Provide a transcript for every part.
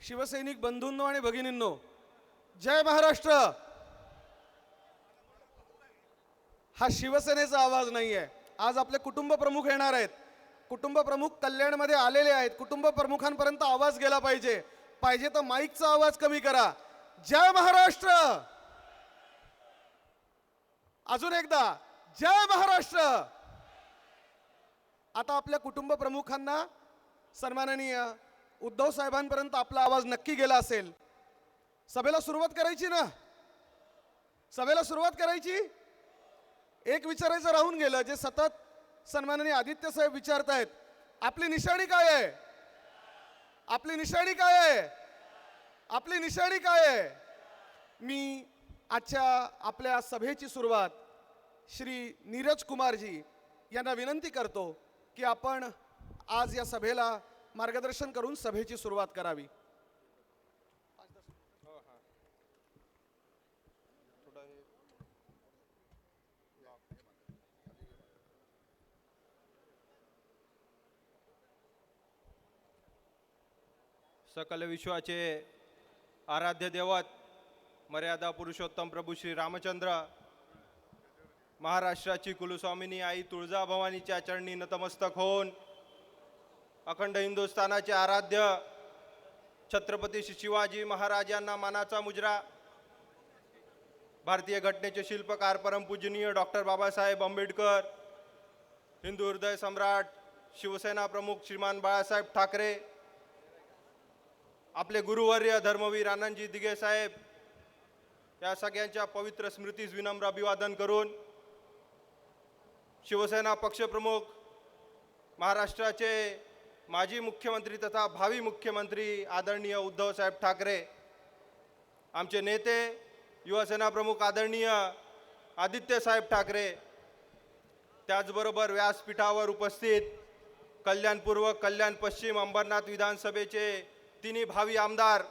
शिवसैनिक बंधूंनो आणि भगिनींनो जय महाराष्ट्र. हा शिवसेनेचा आवाज नाही आहे आज आपले कुटुंब प्रमुख येणार आहेत. कुटुंब प्रमुख कल्याणमध्ये आलेले आहेत. कुटुंब प्रमुखांपर्यंत आवाज गेला पाहिजे. पाहिजे तर माईकचा आवाज कमी करा. जय महाराष्ट्र! अजून एकदा जय महाराष्ट्र! आता आपल्या कुटुंब प्रमुखांना सन्माननीय उद्धव साहेबांपर्यंत आपला आवाज नक्की गेला असेल. सभेला सुरुवात करायची ना? सभेला सुरुवात करायची? एक विचारायचं राहून गेलं जे सतत सन्माननीय आदित्य साहेब विचारतायत आपली निशाणी काय आहे? आपली निशाणी काय आहे? आपली निशाणी काय आहे? मी आजच्या आपल्या सभेची सुरुवात श्री नीरज कुमारजी यांना विनंती करतो की आपण आज या सभेला मार्गदर्शन करून सभेची सुरुवात करावी. सकल विश्वाचे आराध्य देवत मर्यादा पुरुषोत्तम प्रभू श्री रामचंद्र महाराष्ट्राची कुलस्वामिनी आई तुळजाभवानीच्या चरणी नतमस्तक होऊन अखंड हिंदुस्थानाचे आराध्य छत्रपती शिवाजी शिवाजी महाराजांना मानाचा मुजरा. भारतीय घटनेचे शिल्पकार परमपूजनीय डॉक्टर बाबासाहेब आंबेडकर हिंदू हृदय सम्राट शिवसेना प्रमुख श्रीमान बाळासाहेब ठाकरे आपले गुरुवर्य धर्मवीर आनंदजी दिघे साहेब या सगळ्यांच्या पवित्र स्मृतीस विनम्र अभिवादन करून शिवसेना पक्षप्रमुख महाराष्ट्राचे माजी मुख्यमंत्री तथा भावी मुख्यमंत्री आदरणीय उद्धवसाहेब ठाकरे आमचे नेते युवासेना प्रमुख आदरणीय आदित्यसाहेब ठाकरे त्याचबरोबर व्यासपीठावर उपस्थित कल्याणपूर्व कल्याण पश्चिम अंबरनाथ विधानसभेचे तिन्ही भावी आमदार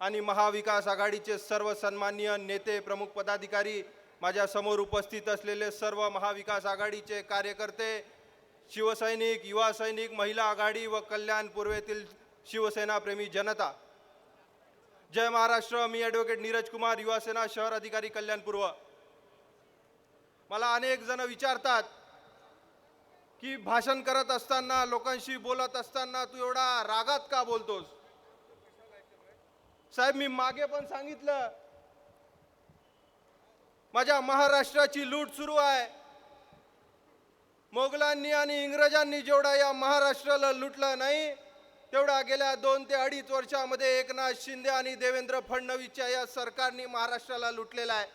आणि महाविकास आघाडीचे सर्व सन्माननीय नेते प्रमुख पदाधिकारी माझ्यासमोर उपस्थित असलेले सर्व महाविकास आघाडीचे कार्यकर्ते शिवसैनिक युवा सैनिक महिला आघाडी व कल्याण पूर्वेतील शिवसेनाप्रेमी जनता. जय महाराष्ट्र मी ॲडव्होकेट नीरज कुमार युवासेना शहर अधिकारी कल्याण पूर्व. मला अनेक जण विचारतात की भाषण करत असताना लोकांशी बोलत असताना तू एवढा रागात का बोलतोस? साहेब मी मागे पण सांगितलं. माझ्या महाराष्ट्राची लूट सुरू आहे. मोगलांनी आणि इंग्रजांनी जेवढा या महाराष्ट्राला लुटलं नाही तेवढा गेल्या दोन ते अडीच वर्षामध्ये एकनाथ शिंदे आणि देवेंद्र फडणवीसच्या या सरकारने महाराष्ट्राला लुटलेला आहे.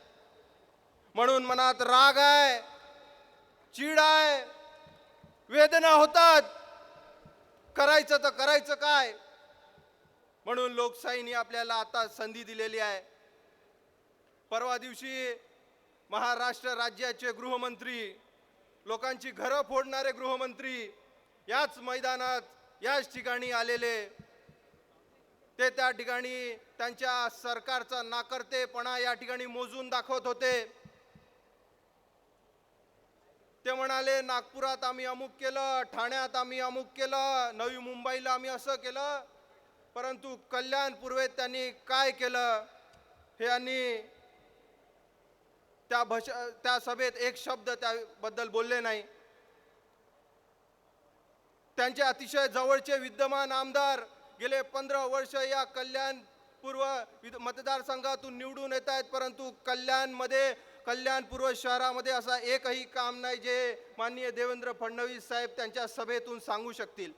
म्हणून मनात राग आहे चीड आहे वेदना होतात. करायचं तर करायचं काय? म्हणून लोकशाहीने आपल्याला आता संधी दिलेली आहे. परवा दिवशी महाराष्ट्र राज्याचे गृहमंत्री लोकांची घरं फोडणारे गृहमंत्री याच मैदानात याच ठिकाणी आलेले ते त्या ठिकाणी त्यांच्या सरकारचा नाकर्तेपणा या ठिकाणी मोजून दाखवत होते. ते म्हणाले नागपुरात आम्ही अमुक केलं ठाण्यात आम्ही अमुक केलं नवी मुंबईला आम्ही असं केलं परंतु कल्याण पूर्वेत त्यांनी काय केलं? हे यांनी त्या भाष त्या सभेत एक शब्द त्याबद्दल बोलले नाही. त्यांचे अतिशय जवळचे विद्यमान आमदार गेले पंधरा वर्ष या कल्याण पूर्व मतदारसंघातून निवडून येत आहेत परंतु कल्याणमध्ये कल्याण पूर्व शहरामध्ये असा एकही काम नाही जे माननीय देवेंद्र फडणवीस साहेब त्यांच्या सभेतून सांगू शकतील.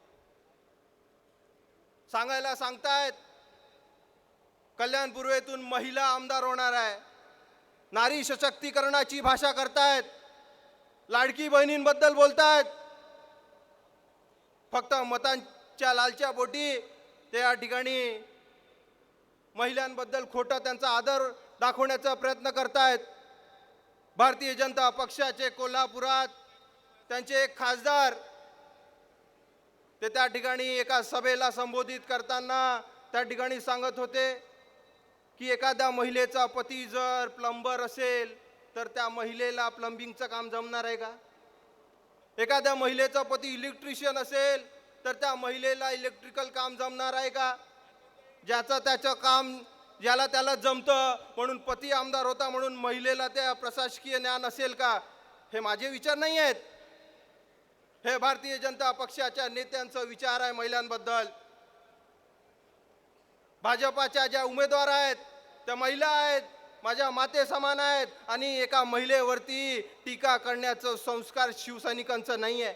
सांगायला सांगतायत कल्याण पूर्वेतून महिला आमदार होणार आहे. नारी सशक्तीकरणाची भाषा करतायत. लाडकी बहिणींबद्दल बोलतायत. फक्त मतांच्या लालच्या बोटी ते या ठिकाणी महिलांबद्दल खोटा त्यांचा आदर दाखवण्याचा प्रयत्न करतायत. भारतीय जनता पक्षाचे कोल्हापुरात त्यांचे एक खासदार ते त्या ठिकाणी एका सभेला संबोधित करताना त्या ठिकाणी सांगत होते. की एखाद्या महिलेचा पती जर प्लंबर असेल तर त्या महिलेला प्लंबिंगचं काम जमणार आहे का? एखाद्या महिलेचा पती इलेक्ट्रिशियन असेल तर त्या महिलेला इलेक्ट्रिकल काम जमणार आहे का? ज्याचं त्याचं काम ज्याला त्याला जमतं म्हणून पती आमदार होता म्हणून महिलेला त्या प्रशासकीय ज्ञान असेल का? हे माझे विचार नाही आहेत. हे भारतीय जनता पक्षाच्या नेत्यांचा विचार आहे महिलांबद्दल. भाजपाच्या ज्या उमेदवार आहेत त्या महिला आहेत माझ्या माते समान आहेत आणि एका महिलेवरती टीका करण्याचं संस्कार शिवसैनिकांचं नाही आहे.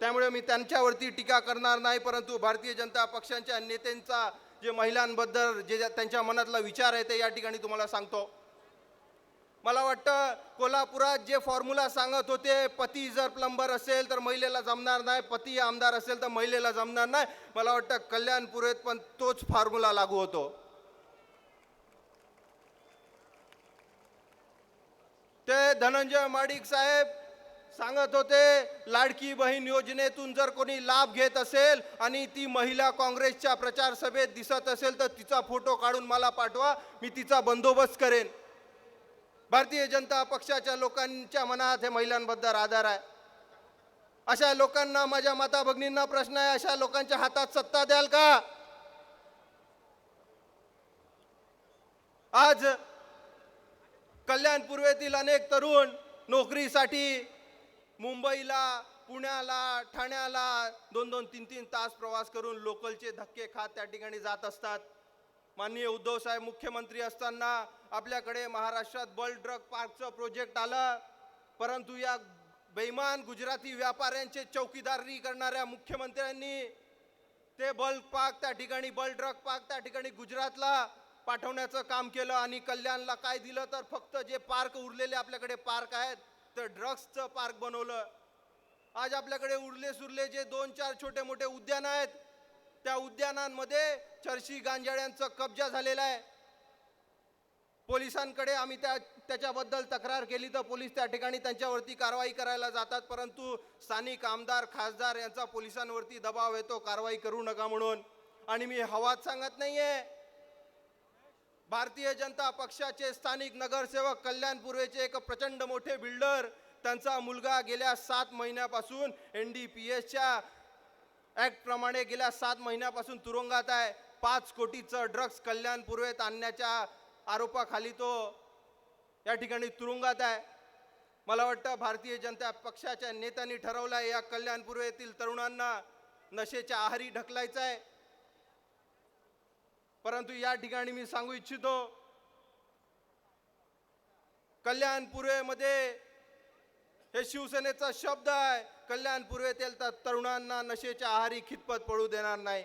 त्यामुळे मी त्यांच्यावरती टीका करणार नाही परंतु भारतीय जनता पक्षांच्या नेत्यांचा जे महिलांबद्दल जे ज्या- त्यांच्या मनातला विचार आहे ते या ठिकाणी तुम्हाला सांगतो. मला वाटतं कोल्हापुरात जे फॉर्म्युला सांगत होते पती जर प्लंबर असेल तर महिलेला जमणार नाही पती आमदार असेल तर महिलेला जमणार नाही. मला वाटतं कल्याणपुरेत पण तोच फॉर्म्युला लागू होतो. ते धनंजय माडिक साहेब सांगत होते लाडकी बहीण योजनेतून जर कोणी लाभ घेत असेल आणि ती महिला काँग्रेसच्या प्रचार सभेत दिसत असेल तर तिचा फोटो काढून मला पाठवा मी तिचा बंदोबस्त करेन. भारतीय जनता पक्षाच्या लोकांच्या मनात हे महिलांबद्दल आधार आहे. अशा लोकांना माझ्या माता भगिनींना प्रश्न आहे अशा लोकांच्या हातात सत्ता द्याल का? आज कल्याण पूर्वेतील अनेक तरुण नोकरीसाठी मुंबईला पुण्याला ठाण्याला दोन दोन तीन तीन तास प्रवास करून लोकलचे धक्के खात त्या ठिकाणी जात असतात. माननीय उद्धव साहेब मुख्यमंत्री असताना आपल्याकडे महाराष्ट्रात बल ड्रग पार्कचं प्रोजेक्ट आलं. परंतु या बेईमान गुजराती व्यापाऱ्यांचे चौकीदारी करणाऱ्या मुख्यमंत्र्यांनी ते बल्क पार्क त्या ठिकाणी बल ड्रग पार्क त्या ठिकाणी गुजरातला पाठवण्याचं काम केलं आणि कल्याणला काय दिलं तर फक्त जे पार्क उरलेले आपल्याकडे पार्क आहेत तर ड्रग्सचं पार्क बनवलं. आज आपल्याकडे उरले सुरले जे दोन चार छोटे मोठे उद्यान आहेत त्या उद्यानांमध्ये चर्शी गांजाड्यांचा कब्जा झालेला आहे. पोलिसांकडे आम्ही त्या त्याच्याबद्दल तक्रार केली तर पोलीस त्या ठिकाणी त्यांच्यावरती कारवाई करायला जातात परंतु स्थानिक आमदार खासदार यांचा पोलिसांवरती दबाव येतो कारवाई करू नका म्हणून. आणि मी हवात सांगत नाही आहे भारतीय जनता पक्षाचे स्थानिक नगरसेवक कल्याण पूर्वेचे एक प्रचंड मोठे बिल्डर. त्यांचा मुलगा गेल्या सात महिन्यापासून एन डी पी एसच्या ॲक्टप्रमाणे गेल्या सात महिन्यापासून तुरुंगात आहे. पाच कोटीचं ड्रग्ज कल्याण पूर्वेत आणण्याच्या आरोपाखाली तो या ठिकाणी तुरुंगात आहे. मला वाटतं भारतीय जनता पक्षाच्या नेत्यांनी ठरवलं आहे या कल्याण पूर्वेतील तरुणांना नशेच्या आहारी ढकलायचं आहे परंतु या ठिकाणी मी सांगू इच्छितो कल्याण पूर्वेमध्ये हे शिवसेनेचा शब्द आहे कल्याण पूर्वेतील तरुणांना नशेच्या आहारी खितपत पडू देणार नाही.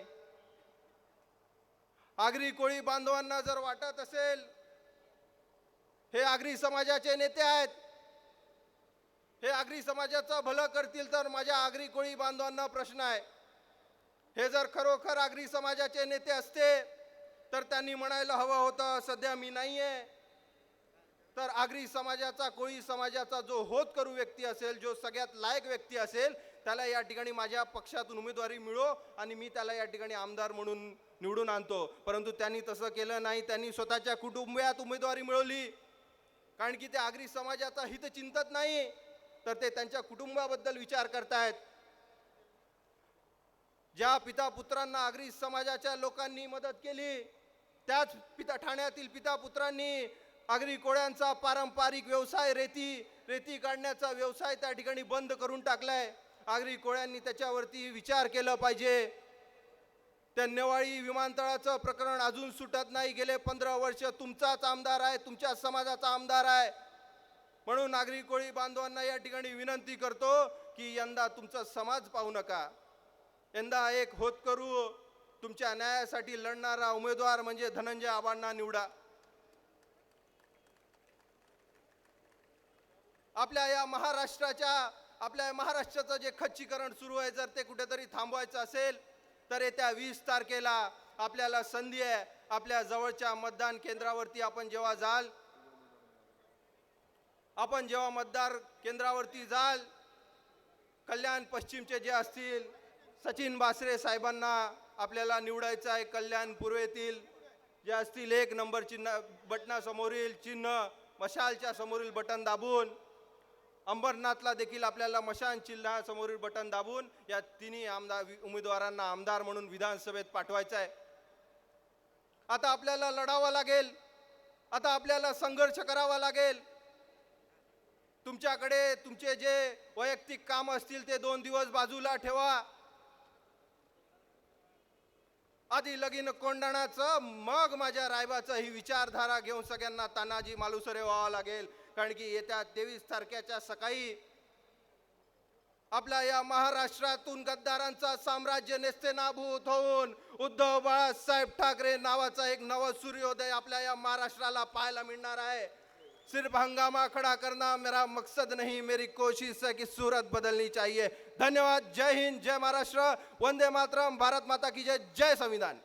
आगरी कोळी बांधवांना जर वाटत असेल हे आगरी समाजाचे नेते आहेत हे आगरी समाजाचं भलं करतील तर माझ्या आगरी कोळी बांधवांना प्रश्न आहे. हे जर खरोखर आगरी समाजाचे नेते असते तर त्यांनी म्हणायला हवं होतं सध्या मी नाही आहे तर आगरी समाजाचा कोळी समाजाचा जो होत करू व्यक्ती असेल जो सगळ्यात लायक व्यक्ती असेल त्याला या ठिकाणी माझ्या पक्षातून उमेदवारी मिळो आणि मी त्याला या ठिकाणी आमदार म्हणून निवडून आणतो. परंतु त्यांनी तसं केलं नाही. त्यांनी स्वतःच्या कुटुंबियात उमेदवारी मिळवली. कारण की ते आगरी समाजाचा हित चिंतत नाही. तर ते त्यांच्या कुटुंबाबद्दल विचार करतायत. ज्या पिता पुत्रांना आगरी समाजाच्या लोकांनी मदत केली त्याच पिता ठाण्यातील पिता पुत्रांनी आगरी कोळ्यांचा पारंपरिक व्यवसाय रेती रेती काढण्याचा व्यवसाय त्या ठिकाणी बंद करून टाकलाय. आगरी कोळ्यांनी त्याच्यावरती विचार केला पाहिजे. त्या नेवाळी विमानतळाचं प्रकरण अजून सुटत नाही. गेले पंधरा वर्ष तुमचाच आमदार आहे तुमच्या समाजाचा आमदार आहे. म्हणून नागरिक कोळी बांधवांना या ठिकाणी विनंती करतो की यंदा तुमचा समाज पाहू नका. यंदा एक होत करू. तुमच्या न्यायासाठी लढणारा उमेदवार म्हणजे धनंजय आबांना निवडा. आपल्या या महाराष्ट्राच्या आपल्या महाराष्ट्राचं जे खच्चीकरण सुरू आहे जर ते कुठेतरी थांबवायचं असेल तर येत्या वीस तारखेला आपल्याला संधी आहे. आपल्या जवळच्या मतदान केंद्रावरती आपण जेव्हा जाल आपण जेव्हा मतदार केंद्रावरती जाल कल्याण पश्चिमचे जे असतील सचिन बासरे साहेबांना आपल्याला निवडायचं आहे कल्याण पूर्वेतील. जे असतील एक नंबर चिन्ह बटनासमोरील चिन्ह मशालच्या समोरील बटन दाबून. अंबरनाथला देखील आपल्याला मशान चिन्हासमोरील बटन दाबून या तिन्ही आमदार उमेदवारांना आमदार म्हणून विधानसभेत पाठवायचं आहे. आता आपल्याला लढावं लागेल. आता आपल्याला संघर्ष करावा लागेल. तुमच्याकडे तुमचे जे वैयक्तिक काम असतील ते दोन दिवस बाजूला ठेवा. आधी लगीन कोंडाणाचं मग माझ्या रायबाचं ही विचारधारा घेऊन सगळ्यांना तानाजी मालुसरे व्हावं लागेल. कारण की येत्या तेवीस तारखेच्या सकाळी आपल्या या महाराष्ट्रातून गद्दारांचा साम्राज्य नेस्तेनाभूत होऊन उद्धव बाळासाहेब ठाकरे नावाचा एक नव सूर्योदय आपल्या या महाराष्ट्राला पाहायला मिळणार आहे. सिर्फ हंगामा खड़ा करना मेरा मकसद नहीं मेरी कोशिश है कि सूरत बदलनी चाहिए। धन्यवाद जय हिंद जय महाराष्ट्र वंदे मातरम भारत माता की जय जय संविधान।